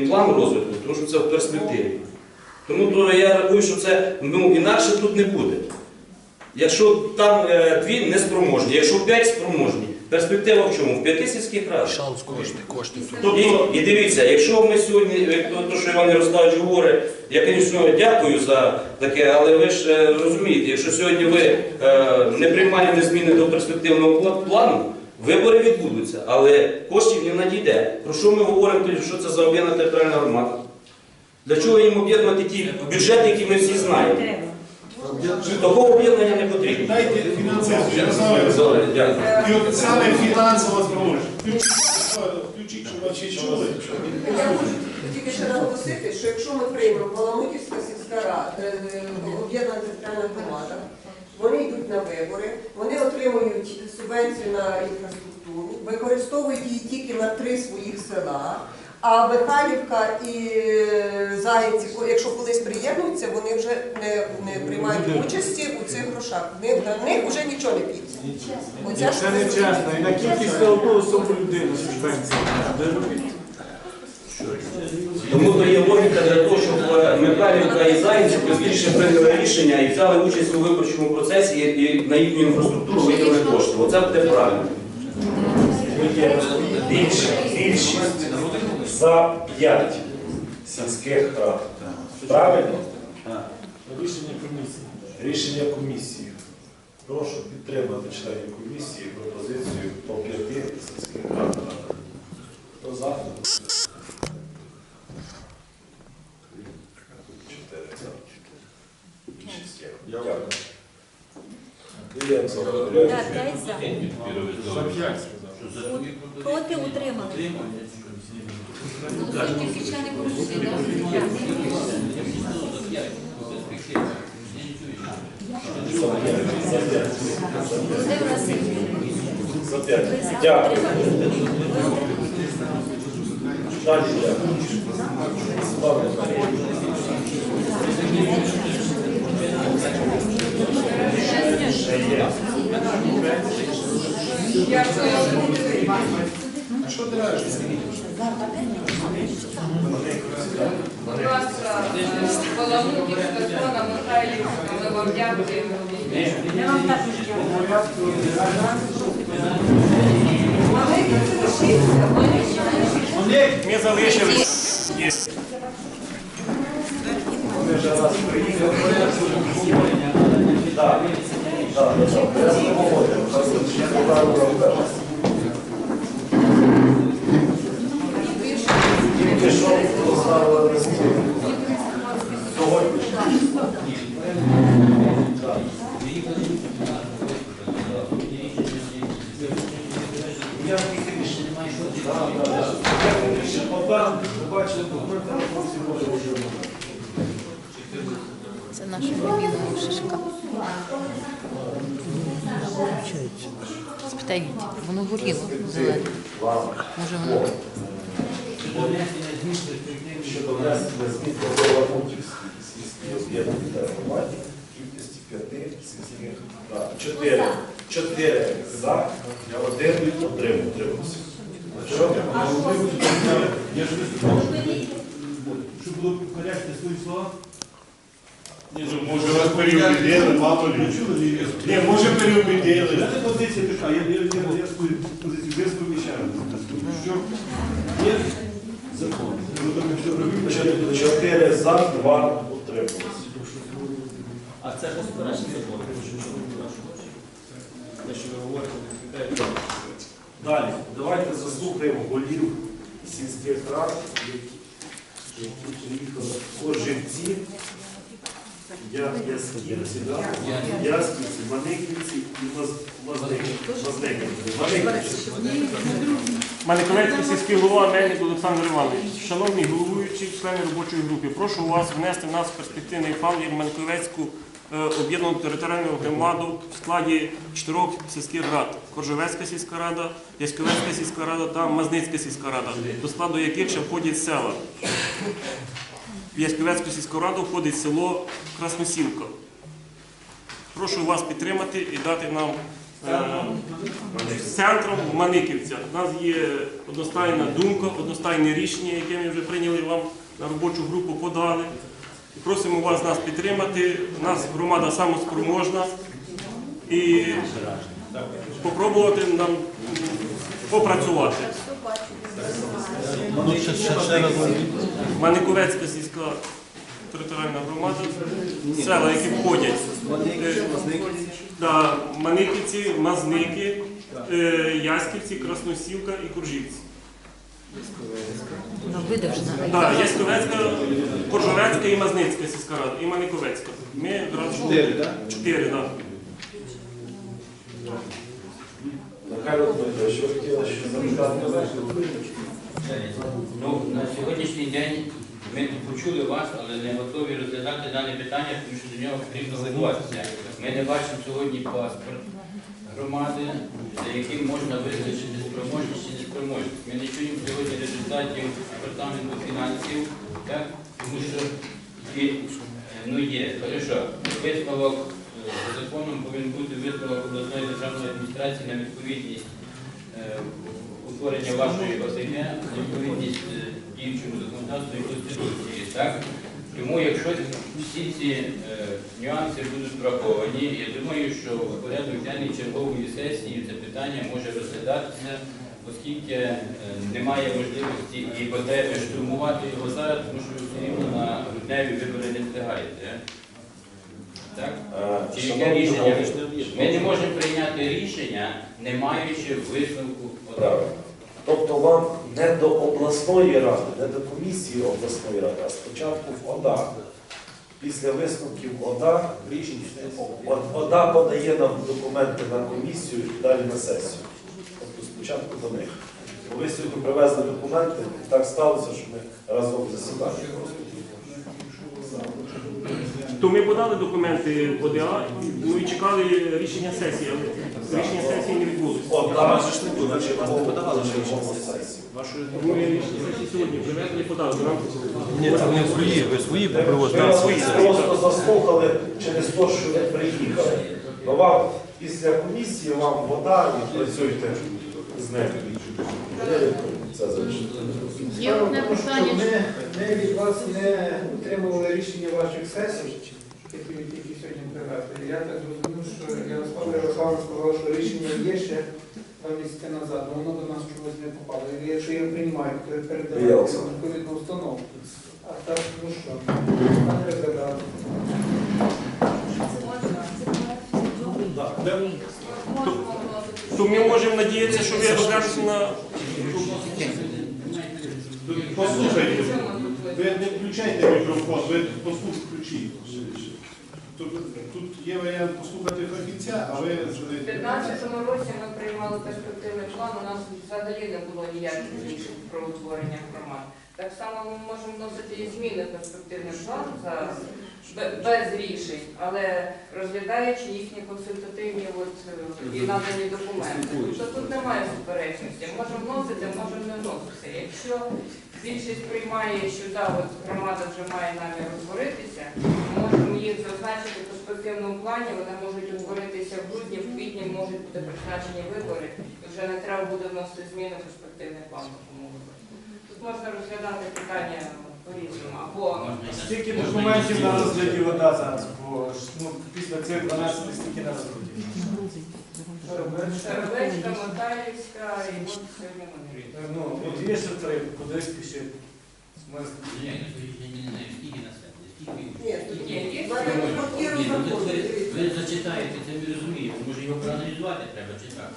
план розвитку, тому що це в перспективі. Тому то я рахую, що це ну, інакше тут не буде. Якщо там е, дві неспроможні, якщо п'ять спроможні, перспектива в чому? В п'яти сільських радах. Шанс кошти, кошти. І, і дивіться, якщо ми сьогодні, як то, то, що Іван Ярославович говорить, я, звісно, дякую за таке, але ви ж е, розумієте, якщо сьогодні ви е, не приймаєте зміни до перспективного плану, вибори відбудуться, але коштів не надійде. Про що ми говоримо тоді, що це за об'єднана територіальна громада? Для чого їм об'єднувати ті бюджети, які ми всі знаємо? Такого об'єднання не потрібно. Дайте фінансово. Дякую. І саме фінансово спроможність. Включіть, щоб вас ще чули. Я хочу тільки ще наголосити, що якщо ми приймемо Баламутівська сільська рада, е, об'єднана територіальна громада, вони йдуть на вибори, вони отримують субвенцію на інфраструктуру, використовують її тільки на три своїх села. А Михайлівка і е, Заєнці, ко- якщо колись приєднуються, вони вже не, не приймають участі у цих грошах. Вони- На них вже нічого не піде. Це не чесно. І на кількість одну особу людину субвенція. Тому то є логіка для того, щоб е, Михайлівка і Зайців більше прийняли рішення і взяли участь у виборчому процесі і на їхню інфраструктуру виділили кошти. Оце буде правильно. Більш, більшість за п'ять сільських рад. Правильно? Рішення комісії. Рішення комісії. Прошу підтримати членів комісії пропозицію по п'яти сільських рад. Хто за? Чотири за. Більшість є. Дякую. Іллєнко п'ять за. Проти утримали. Ну, тільки члени комісії, да? Володимир Васильович, За п'ять. ви за Дякую. утримали? Далі дякую. Ставлю на Ще є. А що ти радиш? Будь ласка, Баламутівська зона, Михайлівська, ми вам дякуємо. Ми залишили. Ми вже раз приїхали. Так, так, так. Я погодив. Я погодив. Тільки що поставили на стіл. Сьогодні. Так. Ніяких рішень немає. Так, так, так. Ніяких рішень. Отак, ви бачили документи, а всі може вже Це наша любима шишка. Спитай, воно горіло зелене. Може воно. Щодо внесення змін до Баламутівської сільської об'єднаної громаді кількості п'яти сільських рад. Чотири. Чотири за, один отримав, утримався. Що? Я. Щоб було коректне свої слова. Може вас переубедили, мало ли. Ні, може У переубедили. мене позиція така, я, я, я, я свою позицію висповіщаю. Що є закон. Ви що що Чотири за, два утрималися. А це господарчий закон. Те, що ви говорите, не відповідає. Далі, давайте заслухаємо голів сільських рад, які, приїхали Коржівці, Я- Ясківці, да? Ясківці, і Маз- Мазниківці. Мазниківці. Маниковецький сільський голова Мельник Олександр Іванович. Шановні головуючі, члени робочої групи, прошу вас внести в нас перспективний план як Маниковецьку е, об'єднану територіальну громаду в складі чотирьох сільських рад. Коржовецька сільська рада, Яськовецька сільська рада та Мазницька сільська рада, до складу яких ще входять села. В Яськовецьку сільську раду входить село Красносілка. Прошу вас підтримати і дати нам е, центром в Маниківцях. У нас є одностайна думка, одностайне рішення, яке ми вже прийняли вам на робочу групу, подали. Просимо вас нас підтримати. У нас громада самоспроможна і спробувати нам м, попрацювати. Маниковецька сільська територіальна громада, села, які входять. е, Да, Маниківці, Мазники, е, Яськівці, Красносілка і Куржівці. Ну, видовжена. Да, Яськовецька, Коржовецька і Мазницька сільська рада, і Маниковецька. Ми якраз чотири, так? Чотири, так. Михайло Дмитрович, що хотіли ще запитати? Ну, на сьогоднішній день ми почули вас, але не готові розглядати дане питання, тому що до нього потрібно готуватися. Ми не бачимо сьогодні паспорт громади, за яким можна визначити спроможність чи неспроможність. Ми не чуємо сьогодні результатів департаменту фінансів, так? тому що і, е, ну є, хорошо, висновок е, за законом повинен бути висновок обласної державної адміністрації на відповідність е, утворення вашої ОТГ відповідність діючому законодавству і Конституції. Так? Тому якщо всі ці е, нюанси будуть враховані, я думаю, що в порядок денний чергової сесії це питання може розглядатися, оскільки е, немає можливості і потреби штурмувати його зараз, тому що все рівно на грудневі вибори не встигаєте. Так? Е, Чи яке рішення? Ми не можемо прийняти рішення, не маючи висновку ОДА. Тобто вам не до обласної ради, не до комісії обласної ради, а спочатку в ОДА. Після висновків ОДА ОДА подає нам документи на комісію і далі на сесію. Тобто спочатку до них. Бо Ви сьогодні привезли документи, і так сталося, що ми разом засідали. То ми подали документи в ОДА, ну і чекали рішення сесії, але рішення сесії не відбулося. ОДА значить, подавали сесію. Ми рішення сесії сьогодні привезли і подали. до нам. Ні, це не свої, ви свої Ми вас просто заслухали через те, що ви приїхали. Ну вам після комісії вам вода і працюйте з ними. Це залишиться. Є одне питання. Щоб Ми, ми від вас не отримували рішення ваших сесій, які ви тільки сьогодні привезли. Я так зрозумів, що Ярослав Ярославович сказав, що рішення є ще два місяці назад, але воно до нас чогось не попало. І якщо я приймаю, то Ярослав. відповідну установу. А так, ну що, не розглядати. То ми можемо надіятися, що ви розглянете на Послухайте, ви не включайте мікрофон, ви послухайте, включіть. Тут, тут є варіант послухати фахівця, а ви У 2015 році ми приймали перспективний план, у нас взагалі не було ніяких рішень про утворення громад. Так само ми можемо вносити і зміни в перспективний план зараз без рішень, але розглядаючи їхні консультативні от, е, і надані документи. Тобто тут немає суперечності. Можемо вносити, можемо не вносити. Якщо більшість приймає, що да, от громада вже має намір утворитися, можемо їх зазначити в перспективному плані, вони можуть утворитися в грудні, в квітні можуть бути призначені вибори, і вже не треба буде вносити зміни в перспективний план. такому випадку. Тут можна розглядати питання по-різному. Або Скільки документів на розгляді вода зараз? Бо ж, ну, після цих 12 стільки на розгляді. Шарбецька, Маталівська і от сьогодні вони. Ну, от є ще три, куди спішити? Ні, я не знаю, скільки на себе, скільки. Ні, тут Ні, є в мене тут є Ні, ну, ви, зачитаєте, це ми розуміємо. Може його проаналізувати треба чи так?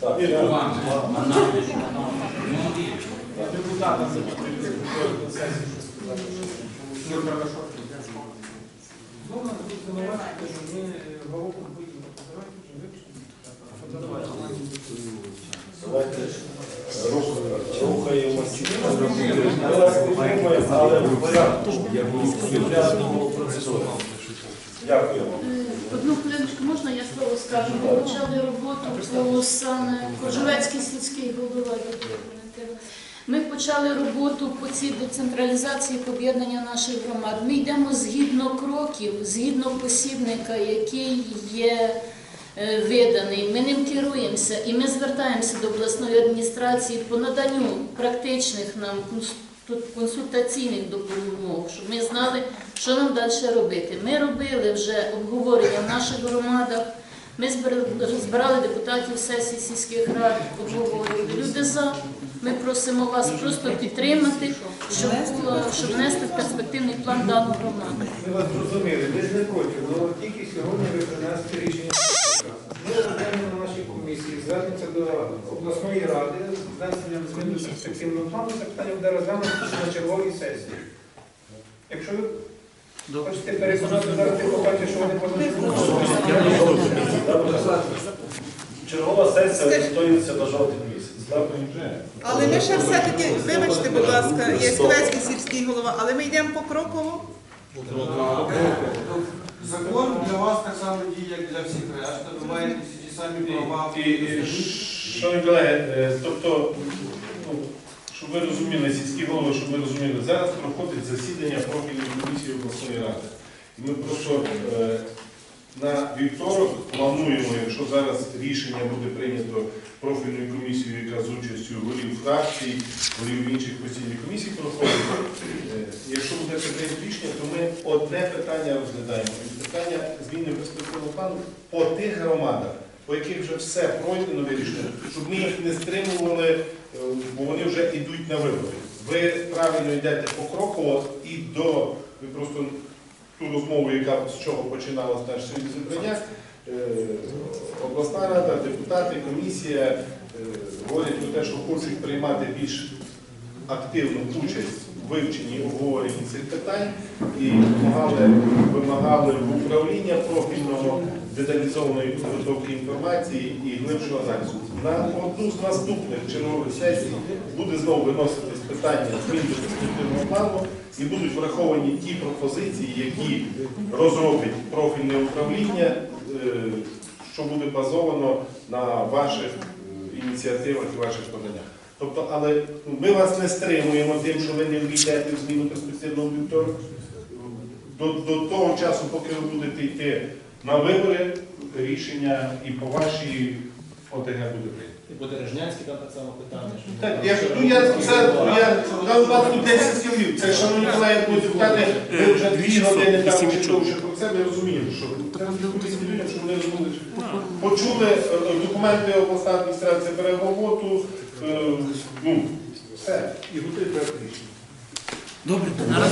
Так, Ні, я- Вам, а нам же ж. Ну, потрібно на сесії що сказати. що Все хорошо. Ну, надо тут звинувачити, що ми головку будемо. Давайте. Рухаємося. Дякуємо. Одну хвилиночку можна я слово скажу? Ми почали роботу по саме Коржовецький сільський голова. Ми почали роботу по цій децентралізації об'єднання наших громад. Ми йдемо згідно кроків, згідно посібника, який є виданий. Ми ним керуємося і ми звертаємося до обласної адміністрації по наданню практичних нам консультаційних допомог, щоб ми знали, що нам далі робити. Ми робили вже обговорення в наших громадах. Ми збир- збирали депутатів сесії сільських рад, обговорювали. Люди за. Ми просимо вас просто підтримати, щоб було, щоб внести в перспективний план дану громаду. Ми вас зрозуміли, ви не проти, але тільки сьогодні ви принесли рішення. Ми розглянемо на нашій комісії, звернемося до обласної ради з внесенням змін до перспективного плану, це питання буде розглянуто на черговій сесії. Якщо ви хочете переконати, зараз ти побачиш, що вони Чергова сесія готується на жовтий місяць. Але ми ще все-таки, вибачте, будь ласка, є Сквецький сільський голова, але ми йдемо покроково. Закон для вас так само діє, як для всіх решта. Ви маєте всі ті самі права. І, і, шановні колеги, е, тобто, ну, щоб ви розуміли, сільські голови, щоб ви розуміли, зараз проходить засідання профільної комісії обласної ради. І ми просто е, на вівторок плануємо, якщо зараз рішення буде прийнято профільною комісією, яка з участю голів фракцій, голів інших постійних комісій проходить, е, якщо буде прийнято рішення, то ми одне питання розглядаємо. Питання зміни перспективного плану по тих громадах, по яких вже все пройдено вирішено, щоб ми їх не стримували, е, бо вони вже йдуть на вибори. Ви правильно йдете покроково і до ви просто ту розмову, яка з чого починалося наше зібрання. е, Обласна рада, депутати, комісія е, говорять про те, що хочуть приймати більш активну участь в вивченні обговоренні цих питань і вимагали, вимагали управління профільного деталізованої підготовки інформації і глибшого аналізу. На одну з наступних чергових сесій буде знову виноситись питання змін до перспективного плану і будуть враховані ті пропозиції, які розробить профільне управління, е, що буде базовано на ваших е, ініціативах і ваших поданнях. Тобто, але ну, ми вас не стримуємо тим, що ви не війдете в зміну перспективного бюджету. До, до того часу, поки ви будете йти на вибори, рішення і по вашій ОТГ буде прийнято. По Дережнянській там так само питання. що- Так, я ж ну, я це я дав випадку 10 слів. Це шановні колеги, будуть депутати, ви вже дві години там чи довше про це, ми розуміємо, що? Вони розуміли. Почули е, документи обласна адміністрація бере в роботу, е, ну, все, і готує проект рішення.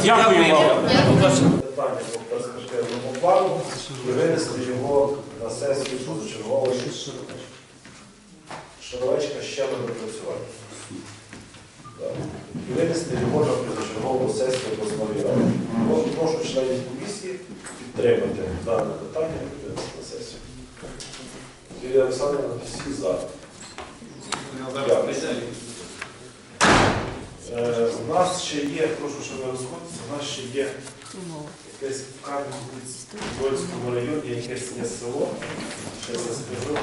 Дякую вам. Питання по перспективному плану і винести його на сесію позачергової Шаровечка ще на допрацювання. І винести його на позачергову сесію обласної ради. Прошу- членів комісії підтримати дане питання і винести на сесію. Юлія Олександрівна, всі за. Е, У нас ще є, прошу, що ви розходитися, у нас ще є якесь в Кам'янському районі, якесь є село. Ще я скажу.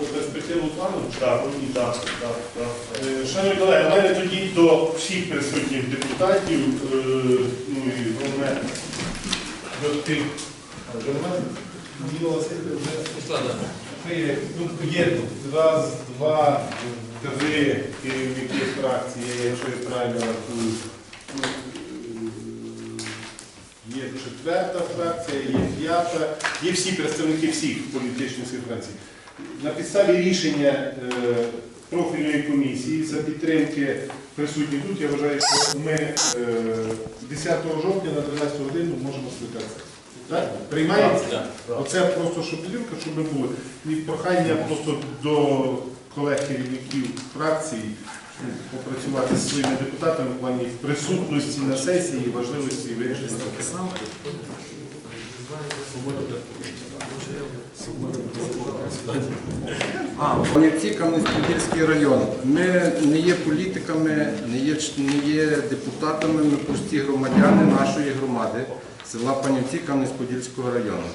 По перспективу плану Так, і так, так, так. Е, Шановні колеги, у мене тоді до всіх присутніх депутатів, е, ну і головне до тих. А, до мене? Васильівна, вже- Ми, ну, Є тут раз, два, три керівники фракції, якщо я правильно рахую. Ну, е, Є четверта фракція, є п'ята, є всі представники всіх політичних фракцій. На підставі рішення е, профільної комісії за підтримки присутніх тут, я вважаю, що ми е, 10 жовтня на 13 годину можемо скликатися. Так? Приймається? Оце просто щоб щоб ми були. І прохання просто до колег керівників фракцій ну, попрацювати зі своїми депутатами в плані присутності на сесії і важливості вирішення. Панівці Кам'янець-Подільський район. Ми не є політиками, не є, не є депутатами, ми прості громадяни нашої громади села Панівці Кам'янець-Подільського району.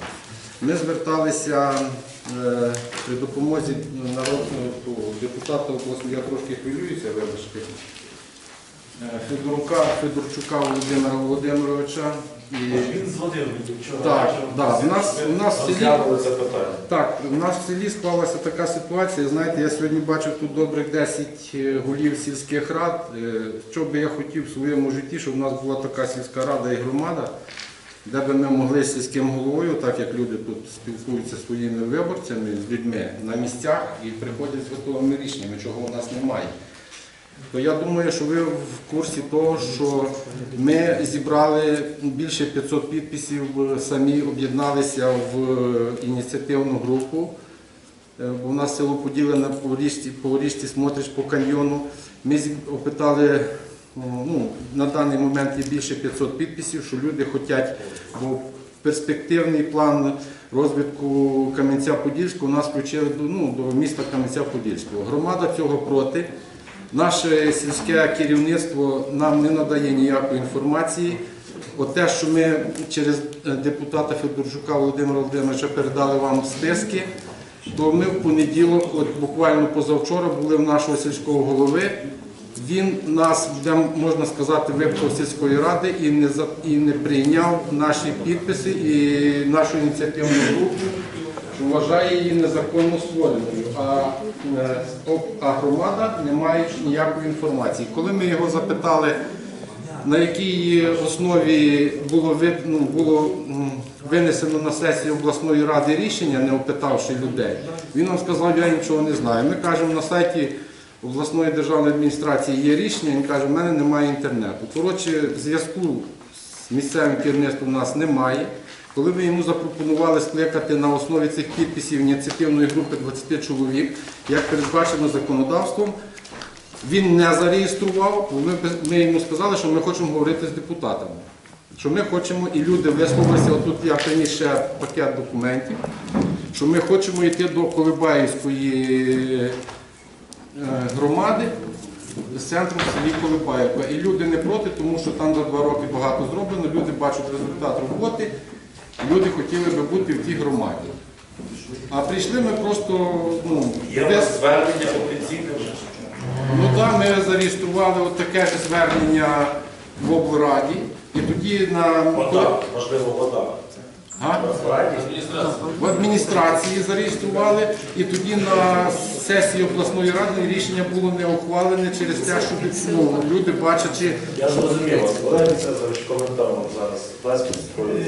Ми зверталися е, при допомозі народного депутата обласного, я трошки хвилююся, вибачте. е, Федорука, Федорчука Володимира Володимировича. І... Він дзвонив мені вчора. Так, так, в нас, у нас в селі Розглянули це питання. Так, у нас в селі склалася така ситуація. Знаєте, я сьогодні бачив тут добрих 10 е, голів сільських рад. Е, Що би я хотів в своєму житті, щоб у нас була така сільська рада і громада, де би ми могли з сільським головою, так як люди тут спілкуються зі своїми виборцями, з людьми на місцях і приходять з готовими рішеннями, чого у нас немає. То я думаю, що ви в курсі того, що ми зібрали більше 500 підписів, е, самі об'єдналися в е, ініціативну групу. Е, Бо у нас село поділене по річці, по річці смотриш по каньйону. Ми опитали, ну, на даний момент є більше 500 підписів, що люди хочуть, бо перспективний план розвитку Кам'янця-Подільського у нас включили ну, до міста Кам'янця-Подільського. Громада цього проти. Наше сільське керівництво нам не надає ніякої інформації. От те, що ми через е, депутата Федорчука Володимира Володимировича передали вам списки, то ми в понеділок, от буквально позавчора, були в нашого сільського голови. Він нас, можна сказати, випав з сільської ради і не, і не прийняв наші підписи і нашу ініціативну групу, вважає її незаконно створеною. А, е, а громада не має ніякої інформації. Коли ми його запитали, на якій основі було, ну, було винесено на сесію обласної ради рішення, не опитавши людей, він нам сказав, я нічого не знаю. Ми кажемо, на сайті обласної державної адміністрації є рішення, він каже, в мене немає інтернету. Коротше, зв'язку з місцевим керівництвом у нас немає. Коли ми йому запропонували скликати на основі цих підписів ініціативної групи 20 чоловік, як передбачено законодавством, він не зареєстрував, бо ми, йому сказали, що ми хочемо говорити з депутатами. Що ми хочемо, і люди висловилися, отут я приніс ще пакет документів, що ми хочемо йти до Колибаївської е, громади з центром селі Колибаївка. І люди не проти, тому що там за два роки багато зроблено, люди бачать результат роботи, люди хотіли би бути в тій громаді. А прийшли ми просто ну, Є у нас звернення офіційне. Ну так, ми зареєстрували от таке ж звернення в облраді. І тоді на Вода, можливо, вода. А? В адміністрації зареєстрували, і тоді на сесії обласної ради рішення було не ухвалене через те, що ну, люди бачачи. Я зрозумів вас. Цезарович коментаром зараз дасть свою.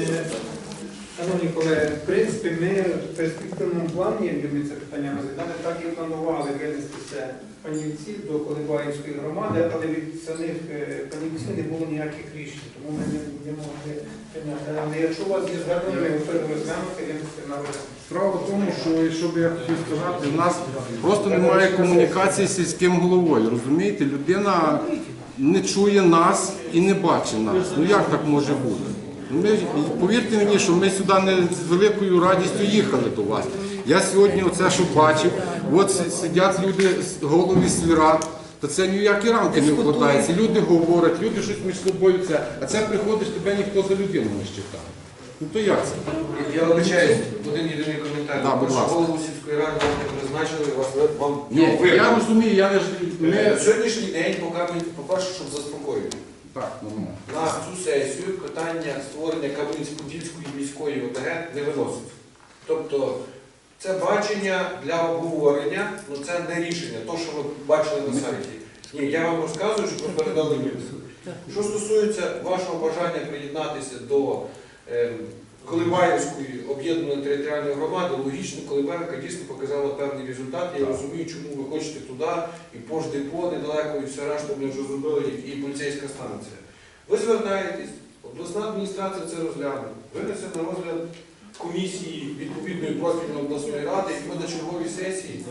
Шановні колеги, в принципі, ми в перспективному плані, як ми це питання розглядали, так і планували винестися панівці до Колибаївської громади, але від самих е, панівців не було ніяких рішень, тому ми не, не могли прийняти. Але якщо у вас є звернення, ми готові розглянути винести на розгляд. Справа в тому, що що би я хотів сказати, у нас просто немає комунікації з сільським головою. Розумієте, людина не чує нас і не бачить нас. Ну як так може бути? Ну, Ми, повірте мені, що ми сюди не з великою радістю їхали до вас. Я сьогодні оце, що бачив, от сидять люди, з- голови сільрад, то це ніякі рамки не вкладаються. Люди говорять, люди щось між собою це, а це приходиш, тебе ніхто за людину не считає. Ну то як це? Я вибачаюсь, один єдиний коментар. Да, будь Що ласка. Голову сільської ради вам не призначили, вас вам Ні, я розумію, я не ж Е, не Сьогоднішній день, поки ми, по-перше, щоб заспокоїти, так, нормально. на цю сесію питання створення Кабинсько-Подільської міської ОТГ не виносить. Тобто це бачення для обговорення, але це не рішення, то, що ви бачили на сайті. Ні, я вам розказую, що ви передали люди. Що стосується вашого бажання приєднатися до е, Колибаївської об'єднаної територіальної громади, логічно, Колибаївка дійсно показала певний результат. Я розумію, чому ви хочете туди, і пождепо недалеко, і все решта ми вже зробили, і поліцейська станція. Ви звертаєтесь, обласна адміністрація це розгляне, винесе на розгляд комісії відповідної профільної обласної ради, і ми на черговій сесії.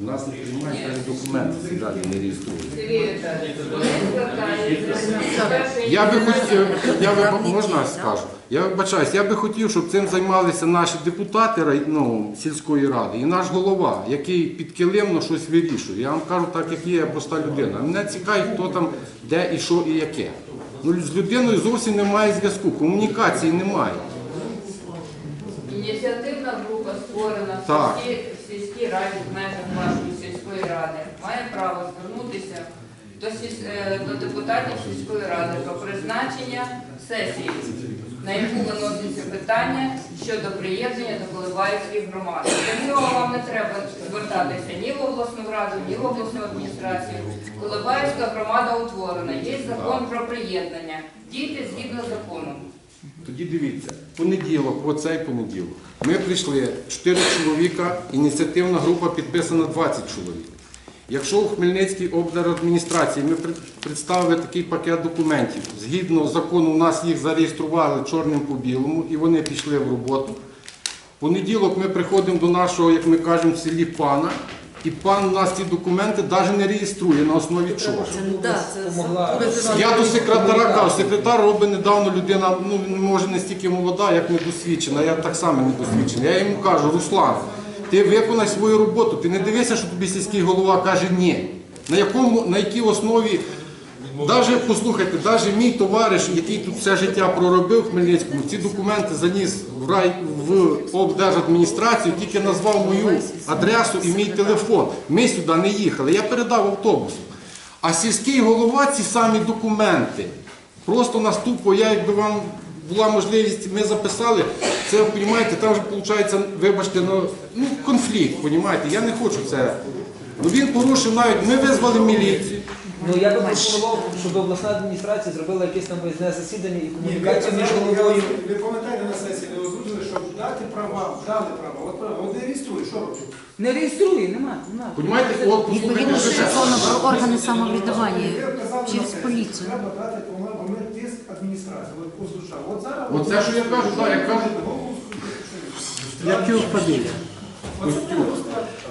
У нас не приймають навіть документи, далі не реєструють. Я би хотів, я би можна скажу. Я вибачаюсь, я би хотів, щоб цим займалися наші депутати рай- ну, сільської ради і наш голова, який підкилимно щось вирішує. Я вам кажу так, як є, я проста людина. Мене цікавить, хто там, де і що і яке. Ну, з людиною зовсім немає зв'язку, комунікації немає. Ініціативна група створена в Так. сільській, в сільській раді в межах вашої сільської ради. Має право звернутися до, е, до депутатів сільської ради про призначення сесії, на яку виноситься питання щодо приєднання до Колибаївської громади. Для нього вам не треба звертатися ні в обласну раду, ні в обласну адміністрацію. Колибаївська громада утворена, є закон про приєднання. Дійте згідно закону. Тоді дивіться, понеділок, оцей понеділок. Ми прийшли 4 чоловіка, ініціативна група підписана 20 чоловік. Якщо у Хмельницькій облдержадміністрації ми представили такий пакет документів, згідно закону, у нас їх зареєстрували чорним по білому і вони пішли в роботу. Понеділок ми приходимо до нашого, як ми кажемо, в селі пана, і пан у нас ці документи навіть не реєструє на основі чого. Я до секретаря кажу, секретар робить недавно людина, ну він, може не стільки молода, як недосвідчена, я так само недосвідчений. Я йому кажу, Руслан, ти виконай свою роботу, ти не дивися, що тобі сільський голова каже ні. На якому, на якій основі, даже, послухайте, навіть мій товариш, який тут все життя проробив в Хмельницькому, ці документи заніс в рай в облдержадміністрацію, тільки назвав мою адресу і мій телефон. Ми сюди не їхали, я передав автобусом. А сільський голова ці самі документи. Просто наступно, я якби вам була можливість, ми записали, це, розумієте, там вже виходить, вибачте, ну, ну конфлікт, розумієте, я не хочу це. Ну він порушив навіть, ми визвали міліцію. Ну я би пропонував, щоб обласна адміністрація зробила якесь там виїзне засідання і комунікацію між головою. ви пам'ятаєте на сесії, ви озвучили, щоб дати права, дали права. От права, от не реєструє, що робить? Не реєструє, нема. нема. Понімаєте, от послухайте, Відповідно що до це. закону про органи самоврядування через поліцію. Треба дати бо ми тиск адміністрації, от озвучав. От зараз... Оце, що я кажу, так, я кажу, Як його фамілія?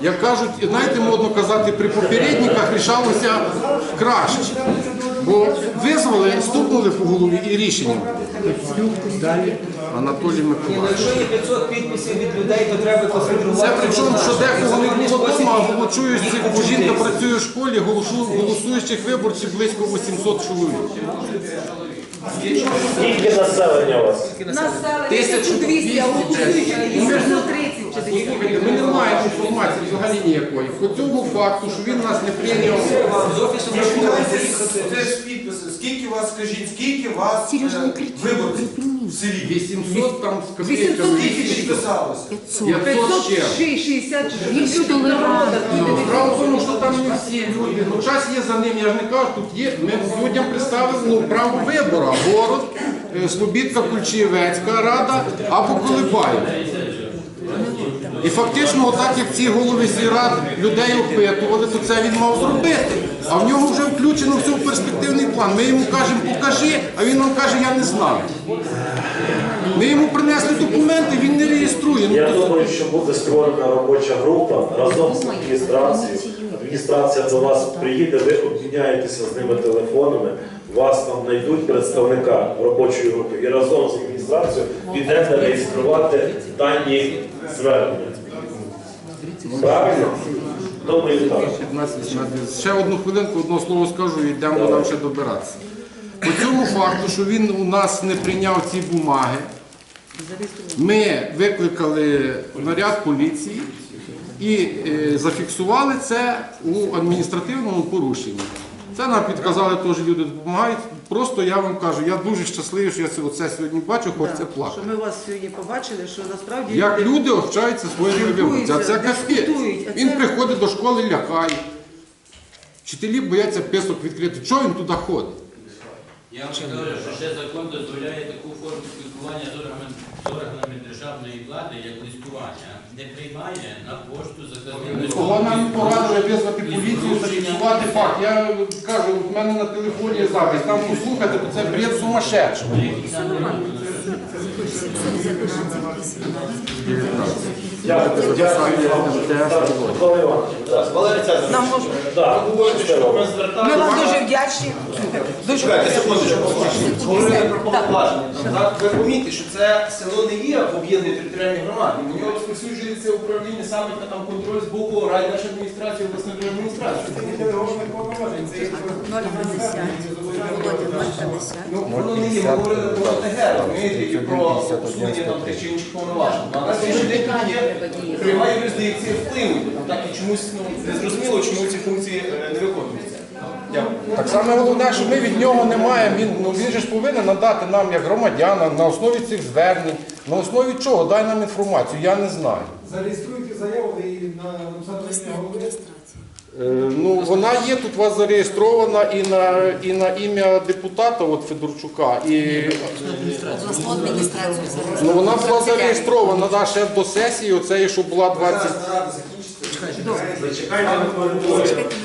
як кажуть, знаєте, модно казати, при попередниках рішалося краще. Бо визвали, стукнули по голові і рішенням. Анатолій Миколаївич. якщо є 500 підписів від людей, то треба Це концентрувати. причому, що декого не було вдома, а голосуючих, бо жінка працює в школі, голосуючих виборців близько 800 чоловік. Скільки населення у вас? Населення 1200, а голосуючих є 30 інформації взагалі ніякої. По цьому факту, що він нас не прийняв. З офісу можна поїхати. Це ж підписи. Скільки вас, скажіть, скільки вас Сережа, не е, кричи, виборців в селі? 800 там з Скільки копійками. підписалося? 500. 500 ще. 60 Більш толерантно. Ну, Справа в тому, що там не всі люди. Ну, час є за ним, я ж не кажу, тут є. Ми людям представили ну, право вибору. Город, е, Слобідка, Кульчиєвецька рада або Колибаєв. І фактично, отак як ці голови сільрад людей опитували, то це він мав зробити. А в нього вже включено все в перспективний план. Ми йому кажемо, покажи, а він нам каже, я не знаю. Ми йому принесли документи, він не реєструє. Ну, Я думаю, що буде створена робоча група разом з адміністрацією. Адміністрація до вас приїде, ви обміняєтеся з ними телефонами, вас там знайдуть представника робочої групи і разом з адміністрацією підете реєструвати дані звернення. Правильно? Думаю, так. 15-18. Ще одну хвилинку, одне слово скажу і йдемо нам ще добиратися. По цьому факту, що він у нас не прийняв ці бумаги, ми викликали наряд поліції і е, зафіксували це у адміністративному порушенні. Це нам підказали теж люди допомагають. Просто я вам кажу, я дуже щасливий, що я це оце сьогодні бачу, хочеться плакати. Що ми вас сьогодні побачили, що насправді Як люди общаються зі своїми виборцями. А це капець. Він це- приходить до школи, лякає. Вчителі бояться писок відкрити. Чого він туди ходить? Я вам кажу, що ще закон дозволяє таку форму спілкування з органами, з органами державної влади, як листування. Не приймає на пошту заказним Кого нам порадили визвати поліцію, зафіксувати факт. Я кажу, в мене на телефоні запис, там послухати, бо це бред сумасшедшого. Дякую, дякую вам. Так, Іванович, нам можна. Так, що робимо? Ми вам дуже вдячні. Дуже Чекайте, секундочку. Говорили про повноваження. Так, ви помітите, що це село не є в об'єднаній територіальній громаді. У нього розповсюджується управління саме на там контроль з боку райдержадміністрації, обласної адміністрації. Ну, воно не є. Ми говорили про ОТГ, про усунення там тих чи інших повноважень. А на сьогоднішній є пряма юрисдикція впливу. Так і чомусь ну, не зрозуміло, чому ці функції не виконуються. Так само головне, що ми від нього не маємо. Він, ну, він же ж повинен надати нам як громадянам на основі цих звернень. На основі чого? Дай нам інформацію, я не знаю. Зареєструйте заяву і на голови. Е, Ну, вона є тут у вас зареєстрована і на, і на ім'я депутата от Федорчука. І, зараз. ну, вона була зареєстрована да, ще до сесії, оцеї, що була 20... Зачекайте, Микола Чекайте.